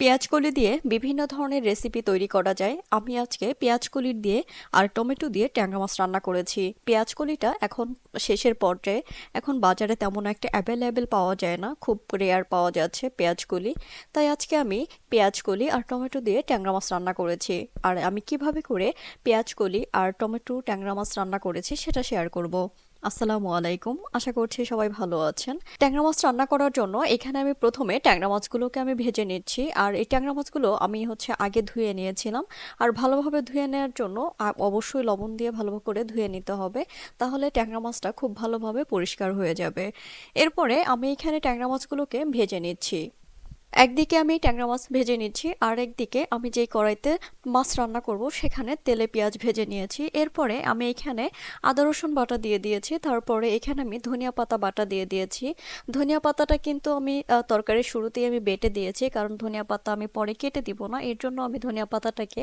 পেঁয়াজকলি দিয়ে বিভিন্ন ধরনের রেসিপি তৈরি করা যায়। আমি আজকে পেঁয়াজকলির দিয়ে আর টমেটো দিয়ে ট্যাংরা মাছ রান্না করেছি। পেঁয়াজকলিটা এখন শেষের পর্যায়ে। এখন বাজারে তেমন একটা অ্যাভেলেবেল পাওয়া যায় না। খুব রেয়ার পাওয়া যাচ্ছে পেঁয়াজকলি। তাই আজকে আমি পেঁয়াজকলি আর টমেটো দিয়ে ট্যাংরা মাছ রান্না করেছি। আর আমি কীভাবে করে পেঁয়াজকলি আর টমেটো ট্যাংরা মাছ রান্না করেছি সেটা শেয়ার করব। আসসালামু আলাইকুম। আশা করছি সবাই ভালো আছেন। ট্যাংরা মাছ রান্না করার জন্য এখানে আমি প্রথমে ট্যাংরা মাছগুলোকে আমি ভেজে নিচ্ছি। আর এই ট্যাংরা মাছগুলো আমি হচ্ছে আগে ধুয়ে নিয়েছিলাম। আর ভালোভাবে ধুয়ে নেওয়ার জন্য অবশ্যই লবণ দিয়ে ভালো করে ধুয়ে নিতে হবে। তাহলে ট্যাংরা মাছটা খুব ভালোভাবে পরিষ্কার হয়ে যাবে। এরপরে আমি এখানে ট্যাংরা মাছগুলোকে ভেজে নিচ্ছি। একদিকে আমি ট্যাংরা মাছ ভেজে নিচ্ছি, আর একদিকে আমি যেই কড়াইতে মাছ রান্না করব সেখানে তেলে পেঁয়াজ ভেজে নিয়েছি। এরপরে আমি এখানে আদা, রসুন বাটা দিয়ে দিয়েছি, তারপরে এখানে আমি ধনিয়া পাতা বাটা দিয়ে দিয়েছি। ধনিয়া পাতাটা কিন্তু আমি তরকারির শুরুতেই আমি বেটে দিয়েছি, কারণ ধনিয়া পাতা আমি পরে কেটে দিব না, এর জন্য আমি ধনিয়া পাতাটাকে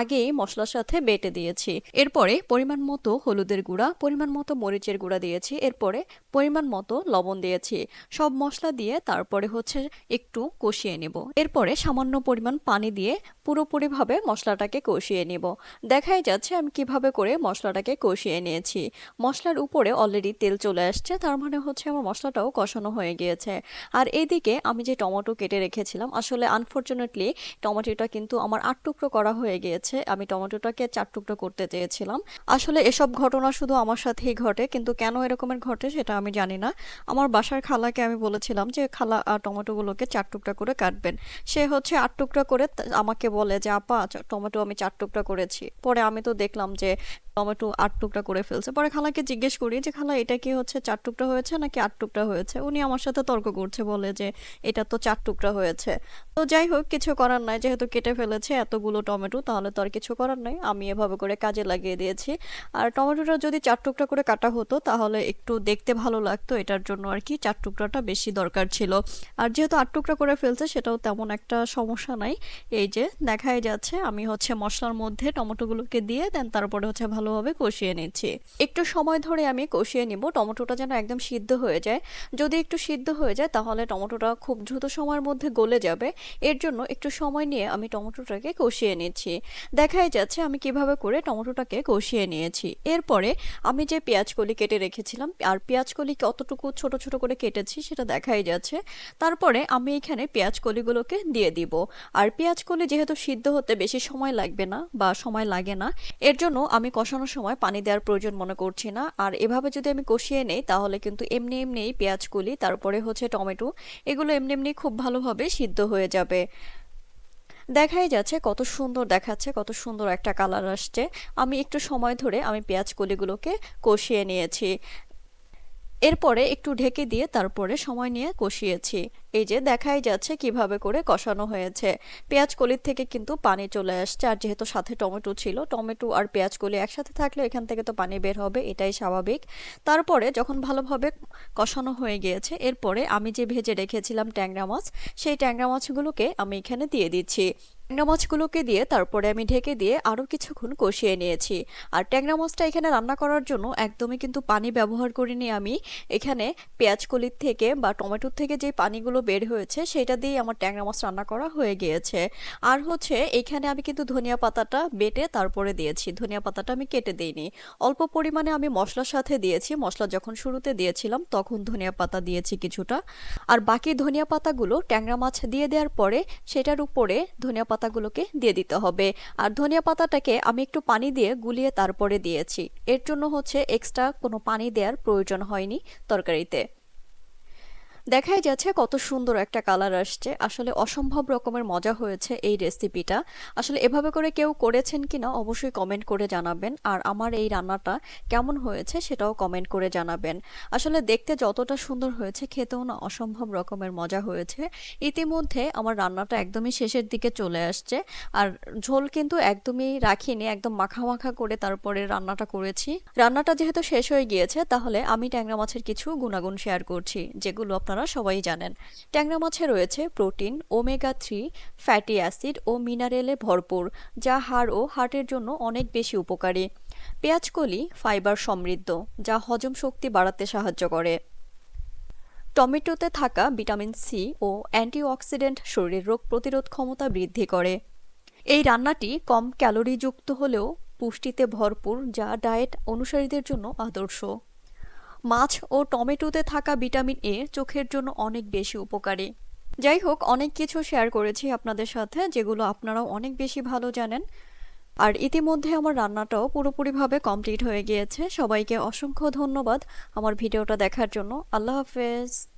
আগেই মশলার সাথে বেটে দিয়েছি। এরপরে পরিমাণ মতো হলুদের গুঁড়া, পরিমাণ মতো মরিচের গুঁড়া দিয়েছি, এরপরে পরিমাণ মতো লবণ দিয়েছি। সব মশলা দিয়ে তারপরে হচ্ছে একটু কষিয়ে নেব। এরপরে সামান্য পরিমাণ পানি দিয়ে পুরোপুরিভাবে মশলাটাকে কষিয়ে নেব। দেখাই যাচ্ছে আমি কীভাবে করে মশলাটাকে কষিয়ে নিয়েছি। মশলার উপরে অলরেডি তেল চলে আসছে, তার মানে হচ্ছে আমার মশলাটাও কষানো হয়ে গিয়েছে। আর এইদিকে আমি যে টমেটো কেটে রেখেছিলাম, আসলে আনফর্চুনেটলি টমেটোটা কিন্তু আমার আট টুকরো করা হয়ে গিয়েছে। আমি টমেটোটাকে চার টুকরো করতে চেয়েছিলাম। আসলে এসব ঘটনা শুধু আমার সাথেই ঘটে, কিন্তু কেন এরকমের ঘটে সেটা আমি জানি না। আমার বাসার খালাকে আমি বলেছিলাম যে, খালা টমেটোগুলোকে চার টুকরা করে কাটবেন। সে হচ্ছে আট টুকরা করে আমাকে বলে যে, আপা টমেটো আমি চার টুকরা করেছি। পরে আমি তো দেখলাম যে টমেটো আট টুকরা করে ফেলছে। পরে খালাকে জিজ্ঞেস করি যে, খালা, এটা কি হচ্ছে চার টুকরা হয়েছে নাকি আট টুকরা হয়েছে? উনি আমার সাথে তর্ক করছে, বলে যে, এটা তো চার টুকরা হয়েছে। তো যাই হোক, কিছু করার নাই। যেহেতু কেটে ফেলেছে এতগুলো টমেটো, তাহলে তো আর কিছু করার নাই। আমি এভাবে করে কাজে লাগিয়ে দিয়েছি। আর টমেটোটা যদি চার টুকরা করে কাটা হতো, তাহলে একটু দেখতে ভালো লাগতো। এটার জন্য আর কি চার টুকরাটা বেশি দরকার ছিল। আর যেহেতু আট টুকরা করে ফেলছে, সেটাও তেমন একটা সমস্যা নাই। এই যে, দেখাই যাচ্ছে। আমি হচ্ছে মশলার মধ্যে টমেটোগুলোকে দিয়ে, দেন তারপরে হচ্ছে ভালোভাবে কষিয়ে নিচ্ছি। একটু সময় ধরে আমি কষিয়ে নিব। টমেটোটা যেন একদম সিদ্ধ হয়ে যায়। যদি একটু সিদ্ধ হয়ে যায়, তাহলে টমেটোটা খুব দ্রুত সময়ের মধ্যে গলে যাবে। এর জন্য একটু সময় নিয়ে আমি টমেটোটাকে কষিয়ে নিচ্ছি। দেখাই যাচ্ছে আমি কীভাবে করে টমেটোটাকে কষিয়ে নিয়েছি। এরপরে আমি যে পেঁয়াজকলি কেটে রেখেছিলাম, আর পেঁয়াজকলি কতটুকু ছোট ছোট করে কেটেছি সেটা দেখাই যাচ্ছে। তারপরে আমি এখানে পেঁয়াজকলিগুলোকে দিয়ে দিব। আর পেঁয়াজকলি যেহেতু সিদ্ধ হতে বেশি সময় লাগবে না বা সময় লাগে না, এর জন্য আমি কষানোর সময় পানি দেওয়ার প্রয়োজন মনে করছি না। আর এভাবে যদি আমি কষিয়ে নেই, তাহলে কিন্তু এমনি এমনিই পেঁয়াজকলি তারপরে হচ্ছে টমেটো, এগুলো এমনি এমনি খুব ভালোভাবে সিদ্ধ হয়ে যাবে। দেখাই যাচ্ছে কত সুন্দর দেখাচ্ছে, কত সুন্দর একটা কালার আসছে। আমি একটু সময় ধরে আমি পেঁয়াজ কলিগুলোকে কষিয়ে নিয়েছি। এরপরে একটু ঢেকে দিয়ে তারপরে সময় নিয়ে কষিয়েছি। এই যে দেখাই যাচ্ছে কীভাবে করে কষানো হয়েছে। পেঁয়াজ কলির থেকে কিন্তু পানি চলে আসছে, আর যেহেতু সাথে টমেটো ছিল, টমেটো আর পেঁয়াজ কলি একসাথে থাকলে এখান থেকে তো পানি বের হবে, এটাই স্বাভাবিক। তারপরে যখন ভালোভাবে কষানো হয়ে গিয়েছে, এরপরে আমি যে ভেজে রেখেছিলাম ট্যাংরা মাছ, সেই ট্যাংরা মাছগুলোকে আমি এখানে দিয়ে দিচ্ছি। ট্যাংরা মাছগুলোকে দিয়ে তারপরে আমি ঢেকে দিয়ে আরও কিছুক্ষণ কষিয়ে নিয়েছি। আর ট্যাংরা মাছটা এখানে রান্না করার জন্য একদমই কিন্তু পানি ব্যবহার করিনি আমি। এখানে পেঁয়াজ কলির থেকে বা টমেটোর থেকে যে পানিগুলো বের হয়েছে, সেটা দিয়ে আমার ট্যাংরা মাছ রান্না করা হয়ে গিয়েছে। আর হচ্ছে, এখানে আমি কিন্তু ধনিয়া পাতাটা বেটে তারপরে দিয়েছি। ধনিয়া পাতাটা আমি কেটে দিইনি। অল্প পরিমাণে আমি মশলার সাথে দিয়েছি। মশলা যখন শুরুতে দিয়েছিলাম, তখন ধনিয়া পাতা দিয়েছি কিছুটা। আর বাকি ধনিয়া পাতাগুলো ট্যাংরা মাছ দিয়ে দেওয়ার পরে, সেটার উপরে ধনিয়া পাতাগুলোকে দিয়ে দিতে হবে। আর ধনিয়া পাতাটাকে আমি একটু পানি দিয়ে গুলিয়ে তারপরে দিয়েছি। এর জন্য হচ্ছে, এক্সট্রা কোনো পানি দেওয়ার প্রয়োজন হয়নি তরকারিতে। দেখাই যাচ্ছে কত সুন্দর একটা কালার আসছে। আসলে অসম্ভব রকমের মজা হয়েছে এই রেসিপিটা। আসলে এভাবে করে কেউ করেছেন কিনা অবশ্যই কমেন্ট করে জানাবেন। আর আমার এই রান্নাটা কেমন হয়েছে সেটাও কমেন্ট করে জানাবেন। আসলে দেখতে যতটা সুন্দর হয়েছে খেতেও না অসম্ভব রকমের মজা হয়েছে। ইতিমধ্যে আমার রান্নাটা একদমই শেষের দিকে চলে আসছে। আর ঝোল কিন্তু একদমই রাখিনি, একদম মাখা মাখা করে তারপরে রান্নাটা করেছি। রান্নাটা যেহেতু শেষ হয়ে গিয়েছে, তাহলে আমি ট্যাংরা মাছের কিছু গুণাগুণ শেয়ার করছি, যেগুলো আপনারা সবাই জানেন। ট্যাংরা মাছে রয়েছে protein, omega three, fatty acid ও মিনারেলে ভরপুর, যা হাড় ও হার্টের জন্য অনেক বেশি উপকারী। পেঁয়াজকলি ফাইবার সমৃদ্ধ, যা হজম শক্তি বাড়াতে সাহায্য করে। টমেটোতে থাকা ভিটামিন সি ও অ্যান্টিঅক্সিডেন্ট শরীরের রোগ প্রতিরোধ ক্ষমতা বৃদ্ধি করে। এই রান্নাটি কম ক্যালোরিযুক্ত হলেও পুষ্টিতে ভরপুর, যা ডায়েট অনুসারীদের জন্য আদর্শ। মাছ ও টমেটোতে থাকা ভিটামিন এ চোখের জন্য অনেক বেশি উপকারী। যাই হোক, অনেক কিছু শেয়ার করেছি আপনাদের সাথে, যেগুলো আপনারাও অনেক বেশি ভালো জানেন। আর ইতিমধ্যে আমার রান্নাটাও পুরোপুরিভাবে কমপ্লিট হয়ে গিয়েছে। সবাইকে অসংখ্য ধন্যবাদ আমার ভিডিওটা দেখার জন্য। আল্লাহ হাফেজ।